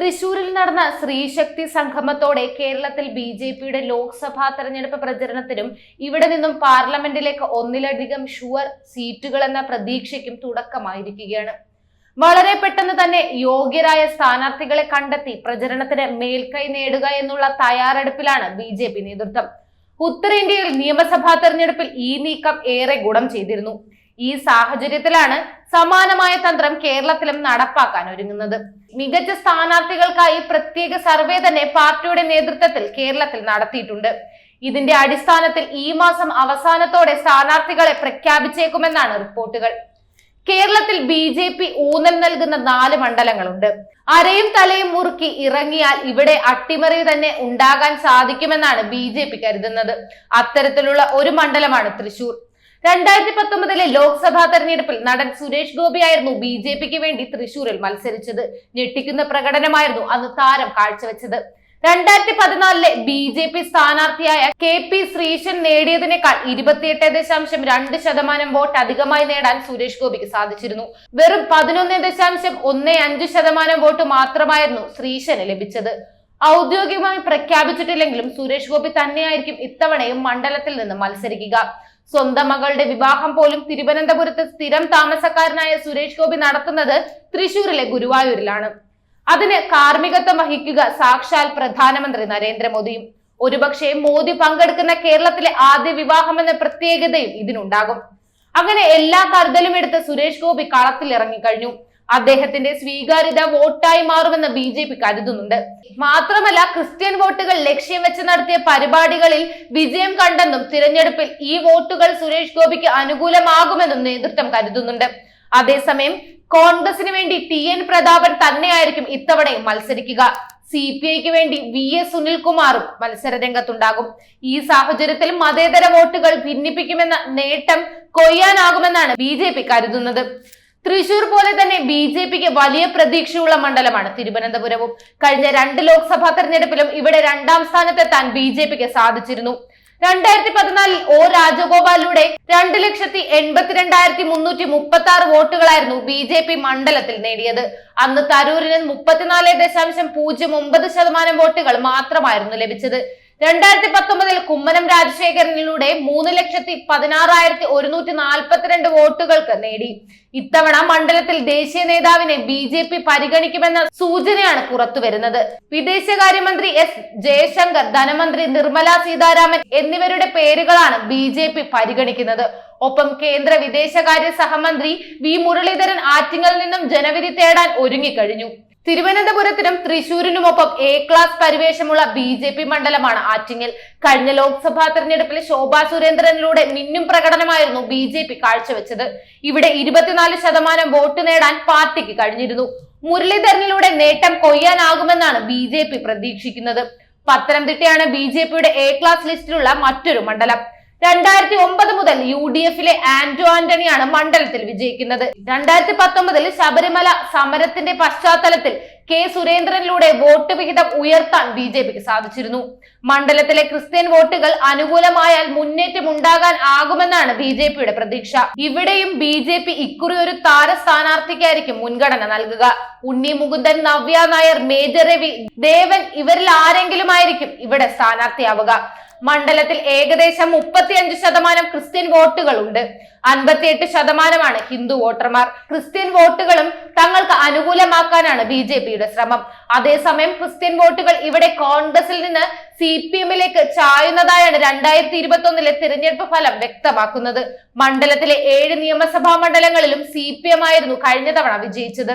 തൃശൂരിൽ നടന്ന സ്ത്രീശക്തി സംഗമത്തോടെ കേരളത്തിൽ ബി ജെ പിയുടെ ലോക്സഭാ തെരഞ്ഞെടുപ്പ് പ്രചരണത്തിനും ഇവിടെ നിന്നും പാർലമെന്റിലേക്ക് ഒന്നിലധികം ഷുവർ സീറ്റുകൾ എന്ന പ്രതീക്ഷയ്ക്കും തുടക്കമായിരിക്കുകയാണ്. വളരെ പെട്ടെന്ന് തന്നെ യോഗ്യരായ സ്ഥാനാർത്ഥികളെ കണ്ടെത്തി പ്രചരണത്തിന് മേൽക്കൈ നേടുക എന്നുള്ള തയ്യാറെടുപ്പിലാണ് ബി ജെ പി നേതൃത്വം. ഉത്തരേന്ത്യയിൽ നിയമസഭാ തെരഞ്ഞെടുപ്പിൽ ഈ നീക്കം ഏറെ ഗുണം ചെയ്തിരുന്നു. ഈ സാഹചര്യത്തിലാണ് സമാനമായ തന്ത്രം കേരളത്തിലും നടപ്പാക്കാൻ ഒരുങ്ങുന്നത്. മികച്ച സ്ഥാനാർത്ഥികൾക്കായി പ്രത്യേക സർവേ തന്നെ പാർട്ടിയുടെ നേതൃത്വത്തിൽ കേരളത്തിൽ നടത്തിയിട്ടുണ്ട്. ഇതിന്റെ അടിസ്ഥാനത്തിൽ ഈ മാസം അവസാനത്തോടെ സ്ഥാനാർത്ഥികളെ പ്രഖ്യാപിച്ചേക്കുമെന്നാണ് റിപ്പോർട്ടുകൾ. കേരളത്തിൽ ബി ജെ പി ഊന്നൽ നൽകുന്ന നാല് മണ്ഡലങ്ങളുണ്ട്. അരയും തലയും മുറുക്കി ഇറങ്ങിയാൽ ഇവിടെ അട്ടിമറി തന്നെ ഉണ്ടാകാൻ സാധിക്കുമെന്നാണ് ബി കരുതുന്നത്. അത്തരത്തിലുള്ള ഒരു മണ്ഡലമാണ് തൃശൂർ. രണ്ടായിരത്തി പത്തൊമ്പതിലെ ലോക്സഭാ തെരഞ്ഞെടുപ്പിൽ നടൻ സുരേഷ് ഗോപിയായിരുന്നു ബി ജെ പിക്ക് വേണ്ടി തൃശൂരിൽ മത്സരിച്ചത്. ഞെട്ടിക്കുന്ന പ്രകടനമായിരുന്നു അന്ന് താരം കാഴ്ചവെച്ചത്. രണ്ടായിരത്തി പതിനാലിലെ ബി ജെ പി സ്ഥാനാർത്ഥിയായ കെ പി ശ്രീശൻ നേടിയതിനേക്കാൾ ഇരുപത്തിയെട്ട് ദശാംശം രണ്ട് ശതമാനം വോട്ട് അധികമായി നേടാൻ സുരേഷ് ഗോപിക്ക് സാധിച്ചിരുന്നു. വെറും പതിനൊന്ന് ദശാംശം ഒന്ന് അഞ്ച് ശതമാനം വോട്ട് മാത്രമായിരുന്നു ശ്രീശന് ലഭിച്ചത്. ഔദ്യോഗികമായി പ്രഖ്യാപിച്ചിട്ടില്ലെങ്കിലും സുരേഷ് ഗോപി തന്നെയായിരിക്കും ഇത്തവണയും മണ്ഡലത്തിൽ നിന്ന് മത്സരിക്കുക. സ്വന്തം മകളുടെ വിവാഹം പോലും തിരുവനന്തപുരത്ത് സ്ഥിരം താമസക്കാരനായ സുരേഷ് ഗോപി നടത്തുന്നത് തൃശൂരിലെ ഗുരുവായൂരിലാണ്. അതിന് കാർമ്മികത്വം വഹിക്കുക സാക്ഷാൽ പ്രധാനമന്ത്രി നരേന്ദ്രമോദിയും. ഒരുപക്ഷെ മോദി പങ്കെടുക്കുന്ന കേരളത്തിലെ ആദ്യ വിവാഹം എന്ന പ്രത്യേകതയും ഇതിനുണ്ടാകും. അങ്ങനെ എല്ലാ കരുതലും എടുത്ത് സുരേഷ് ഗോപി കളത്തിൽ ഇറങ്ങിക്കഴിഞ്ഞു അദ്ദേഹത്തിന്റെ സ്വീകാര്യത വോട്ടായി മാറുമെന്ന് ബി ജെ പി കരുതുന്നുണ്ട്. മാത്രമല്ല ക്രിസ്ത്യൻ വോട്ടുകൾ ലക്ഷ്യം വെച്ച് നടത്തിയ പരിപാടികളിൽ വിജയം കണ്ടെന്നും തിരഞ്ഞെടുപ്പിൽ ഈ വോട്ടുകൾ സുരേഷ് ഗോപിക്ക് അനുകൂലമാകുമെന്നും നേതൃത്വം കരുതുന്നുണ്ട്. അതേസമയം കോൺഗ്രസിന് വേണ്ടി ടി എൻ പ്രതാപൻ തന്നെയായിരിക്കും ഇത്തവണ മത്സരിക്കുക. സി പി ഐക്ക് വേണ്ടി വി എസ് സുനിൽകുമാറും മത്സര രംഗത്തുണ്ടാകും ഈ സാഹചര്യത്തിൽ മതേതര വോട്ടുകൾ ഭിന്നിപ്പിക്കുമെന്ന നേട്ടം കൊയ്യാനാകുമെന്നാണ് ബി കരുതുന്നത്. തൃശൂർ പോലെ തന്നെ ബി ജെ പിക്ക് വലിയ പ്രതീക്ഷയുള്ള മണ്ഡലമാണ് തിരുവനന്തപുരവും. കഴിഞ്ഞ രണ്ട് ലോക്സഭാ തെരഞ്ഞെടുപ്പിലും ഇവിടെ രണ്ടാം സ്ഥാനത്തെത്താൻ ബി ജെ പിക്ക് സാധിച്ചിരുന്നു. രണ്ടായിരത്തി പതിനാലിൽ ഒ രാജഗോപാലിലൂടെ രണ്ട് ലക്ഷത്തി എൺപത്തിരണ്ടായിരത്തി മുന്നൂറ്റി മുപ്പത്തി ആറ് വോട്ടുകളായിരുന്നു ബി ജെ പി മണ്ഡലത്തിൽ നേടിയത്. അന്ന് തരൂരിന് മുപ്പത്തിനാല് ദശാംശം പൂജ്യം ഒമ്പത് ശതമാനം വോട്ടുകൾ മാത്രമായിരുന്നു ലഭിച്ചത്. രണ്ടായിരത്തി പത്തൊമ്പതിൽ കുമ്മനം രാജശേഖരനിലൂടെ മൂന്ന് ലക്ഷത്തി പതിനാറായിരത്തി ഒരുന്നൂറ്റി നാൽപ്പത്തിരണ്ട് വോട്ടുകൾക്ക് നേടി. ഇത്തവണ മണ്ഡലത്തിൽ ദേശീയ നേതാവിനെ ബി ജെ പി പരിഗണിക്കുമെന്ന സൂചനയാണ് പുറത്തുവരുന്നത് വിദേശകാര്യമന്ത്രി എസ് ജയശങ്കർ ധനമന്ത്രി നിർമ്മല സീതാരാമൻ എന്നിവരുടെ പേരുകളാണ് ബി ജെ പി പരിഗണിക്കുന്നത്. ഒപ്പം കേന്ദ്ര വിദേശകാര്യ സഹമന്ത്രി വി മുരളീധരൻ ആറ്റിങ്ങൽ നിന്നും ജനവിധി തേടാൻ ഒരുങ്ങിക്കഴിഞ്ഞു. തിരുവനന്തപുരത്തിനും തൃശൂരിനുമൊപ്പം എ ക്ലാസ് പരിവേഷമുള്ള ബി ജെ പി മണ്ഡലമാണ് ആറ്റിങ്ങൽ. കഴിഞ്ഞ ലോക്സഭാ തെരഞ്ഞെടുപ്പിൽ ശോഭാ സുരേന്ദ്രനിലൂടെ മിന്നും പ്രകടനമായിരുന്നു ബി ജെ പി കാഴ്ചവെച്ചത്. ഇവിടെ ഇരുപത്തിനാല് ശതമാനം വോട്ട് നേടാൻ പാർട്ടിക്ക് കഴിഞ്ഞിരുന്നു. മുരളീധരനിലൂടെ നേട്ടം കൊയ്യാനാകുമെന്നാണ് ബി ജെ പി പ്രതീക്ഷിക്കുന്നത്. പത്തനംതിട്ടയാണ് ബി ജെ പിയുടെ എ ക്ലാസ് ലിസ്റ്റിലുള്ള മറ്റൊരു മണ്ഡലം. രണ്ടായിരത്തി ഒമ്പത് മുതൽ യു ഡി എഫിലെ ആന്റോ ആന്റണിയാണ് മണ്ഡലത്തിൽ വിജയിക്കുന്നത്. രണ്ടായിരത്തി പത്തൊമ്പതിൽ ശബരിമല സമരത്തിന്റെ പശ്ചാത്തലത്തിൽ കെ സുരേന്ദ്രനിലൂടെ വോട്ട് വിഹിതം ഉയർത്താൻ ബി ജെ പിക്ക് സാധിച്ചിരുന്നു. മണ്ഡലത്തിലെ ക്രിസ്ത്യൻ വോട്ടുകൾ അനുകൂലമായാൽ മുന്നേറ്റം ഉണ്ടാകാൻ ആകുമെന്നാണ് ബി ജെ പിയുടെ പ്രതീക്ഷ. ഇവിടെയും ബി ജെ പി ഇക്കുറി ഒരു താര സ്ഥാനാർത്ഥിക്കായിരിക്കും മുൻഗണന നൽകുക. ഉണ്ണി മുകുന്ദൻ നവ്യ നായർ മേജർ രവി ദേവൻ ഇവരിൽ ആരെങ്കിലും ആയിരിക്കും ഇവിടെ സ്ഥാനാർത്ഥിയാവുക. മണ്ഡലത്തിൽ ഏകദേശം മുപ്പത്തിയഞ്ച് ശതമാനം ക്രിസ്ത്യൻ വോട്ടുകളുണ്ട്. അൻപത്തിയെട്ട് ശതമാനമാണ് ഹിന്ദു വോട്ടർമാർ. ക്രിസ്ത്യൻ വോട്ടുകളും തങ്ങൾക്ക് അനുകൂലമാക്കാനാണ് ബി ജെ പിയുടെ ശ്രമം. അതേസമയം ക്രിസ്ത്യൻ വോട്ടുകൾ ഇവിടെ കോൺഗ്രസിൽ നിന്ന് സി പി എമ്മിലേക്ക് ചായുന്നതായാണ് രണ്ടായിരത്തി ഇരുപത്തി ഒന്നിലെ തിരഞ്ഞെടുപ്പ് ഫലം വ്യക്തമാക്കുന്നത്. മണ്ഡലത്തിലെ ഏഴ് നിയമസഭാ മണ്ഡലങ്ങളിലും സി പി എം ആയിരുന്നു കഴിഞ്ഞ തവണ വിജയിച്ചത്.